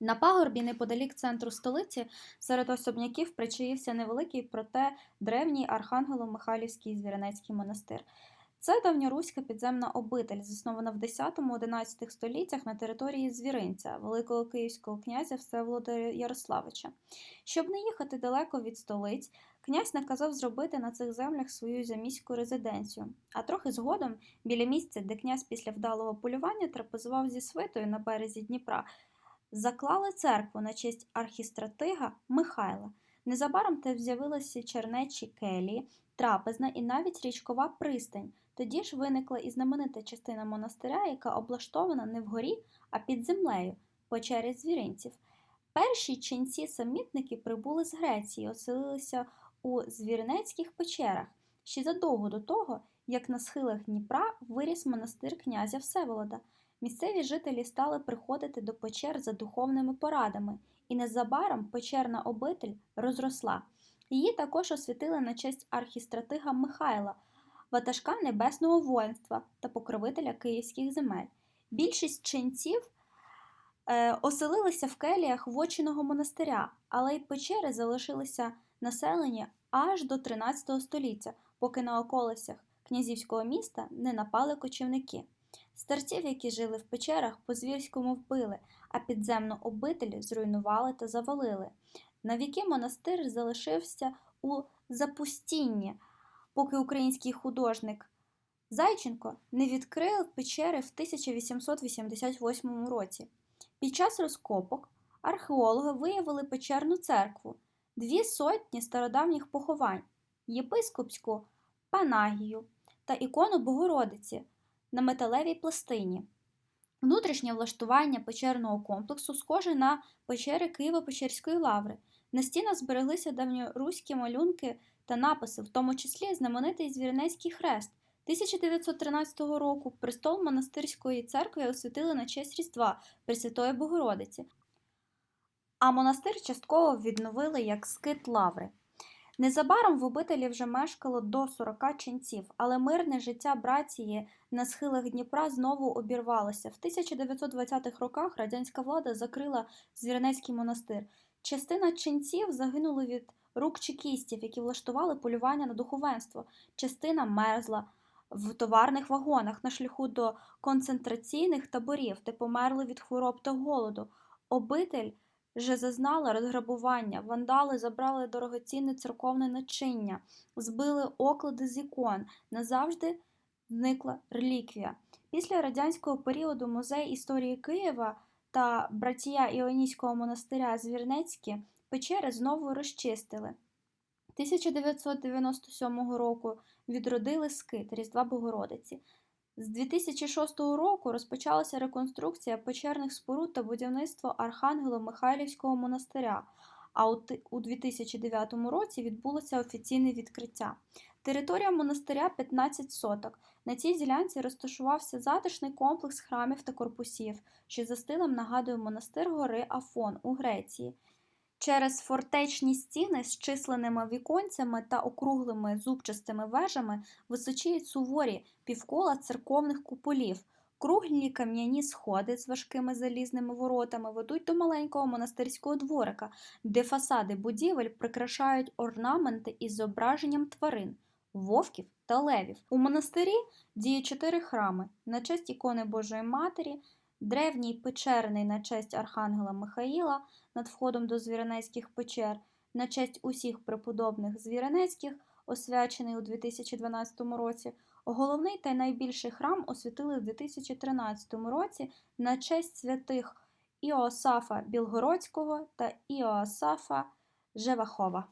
На пагорбі неподалік центру столиці серед особняків причаївся невеликий, проте древній Архангело-Михайлівський Звіринецький монастир. Це давньоруська підземна обитель, заснована в 10-11 століттях на території Звіринця, великого київського князя Всеволода Ярославича. Щоб не їхати далеко від столиць, князь наказав зробити на цих землях свою заміську резиденцію. А трохи згодом, біля місця, де князь після вдалого полювання трапезував зі свитою на березі Дніпра, заклали церкву на честь архістратига Михайла. Незабаром те з'явилися чернечі келії, трапезна і навіть річкова пристань. Тоді ж виникла і знаменита частина монастиря, яка облаштована не вгорі, а під землею, печері звіринців. Перші ченці-самітники прибули з Греції, оселилися у звіринецьких печерах ще задовго до того, як на схилах Дніпра виріс монастир князя Всеволода. Місцеві жителі стали приходити до печер за духовними порадами, і незабаром печерна обитель розросла. Її також освятили на честь архістратига Михайла, ватажка небесного воїнства та покровителя київських земель. Більшість ченців е, оселилися в келіях вочиного монастиря, але й печери залишилися населені аж до 13 століття, поки на околицях князівського міста не напали кочівники. Старців, які жили в печерах, по звірському вбили, а підземну обитель зруйнували та завалили. Навіки монастир залишився у запустінні, поки український художник Зайченко не відкрив печери в 1888 році. Під час розкопок археологи виявили печерну церкву, дві сотні стародавніх поховань, єпископську Панагію та ікону Богородиці на металевій пластині. Внутрішнє влаштування печерного комплексу схоже на печери Києво-Печерської лаври. На стінах збереглися давньоруські малюнки та написи, в тому числі знаменитий Звіринецький хрест. 1913 року престол монастирської церкви освятили на честь Різдва Пресвятої Богородиці, а монастир частково відновили як скит лаври. Незабаром в обителі вже мешкало до 40 ченців, але мирне життя братії на схилах Дніпра знову обірвалося. В 1920-х роках радянська влада закрила Звірнецький монастир. Частина ченців загинули від рук чекістів, які влаштували полювання на духовенство. Частина мерзла в товарних вагонах на шляху до концентраційних таборів, де померли від хвороб та голоду. Обитель вже зазнала розграбування, вандали забрали дорогоцінне церковне начиння, збили оклади з ікон, назавжди зникла реліквія. Після радянського періоду музей історії Києва та братія Іонійського монастиря Звірнецькі печери знову розчистили. 1997 року відродили скит Різдва Богородиці. З 2006 року розпочалася реконструкція печерних споруд та будівництво Архангело-Михайлівського монастиря, а у 2009 році відбулося офіційне відкриття. Територія монастиря 15 соток. На цій ділянці розташувався затишний комплекс храмів та корпусів, що за стилем нагадує монастир гори Афон у Греції. Через фортечні стіни з численними віконцями та округлими зубчастими вежами височіють суворі півкола церковних куполів. Круглі кам'яні сходи з важкими залізними воротами ведуть до маленького монастирського дворика, де фасади будівель прикрашають орнаменти із зображенням тварин, вовків та левів. У монастирі діє чотири храми на честь ікони Божої Матері, древній печерний на честь Архангела Михаїла над входом до Звіринецьких печер, на честь усіх преподобних Звіринецьких, освячений у 2012 році. Головний та найбільший храм освятили в 2013 році на честь святих Іоасафа Білгородського та Іоасафа Жевахова.